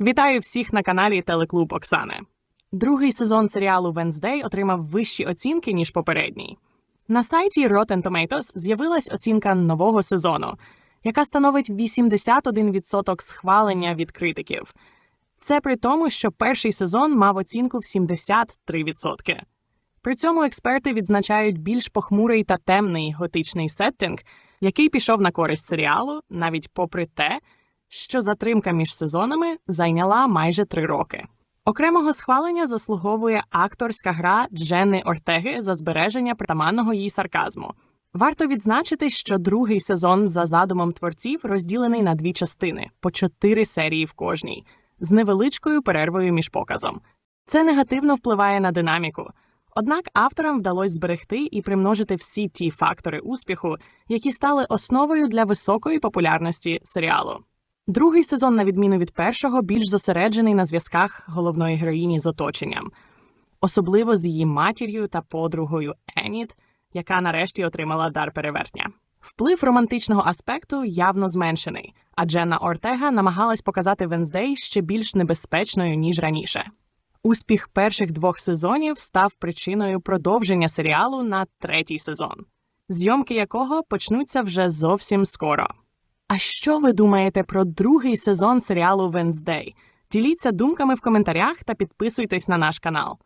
Вітаю всіх на каналі Телеклуб Оксани. Другий сезон серіалу Венздей отримав вищі оцінки, ніж попередній. На сайті Rotten Tomatoes з'явилась оцінка нового сезону, яка становить 81% схвалення від критиків. Це при тому, що перший сезон мав оцінку в 73%. При цьому експерти відзначають більш похмурий та темний готичний сеттинг, який пішов на користь серіалу, навіть попри те, що затримка між сезонами зайняла майже три роки. Окремого схвалення заслуговує акторська гра Дженни Ортеги за збереження притаманного їй сарказму. Варто відзначити, що другий сезон за задумом творців розділений на дві частини по чотири серії в кожній, з невеличкою перервою між показом. Це негативно впливає на динаміку. Однак авторам вдалося зберегти і примножити всі ті фактори успіху, які стали основою для високої популярності серіалу. Другий сезон, на відміну від першого, більш зосереджений на зв'язках головної героїні з оточенням, особливо з її матір'ю та подругою Еніт, яка нарешті отримала дар перевертня. Вплив романтичного аспекту явно зменшений, а Дженна Ортега намагалась показати Венздей ще більш небезпечною ніж раніше. Успіх перших двох сезонів став причиною продовження серіалу на третій сезон, зйомки якого почнуться вже зовсім скоро. А що ви думаєте про другий сезон серіалу Венздей? Діліться думками в коментарях та підписуйтесь на наш канал.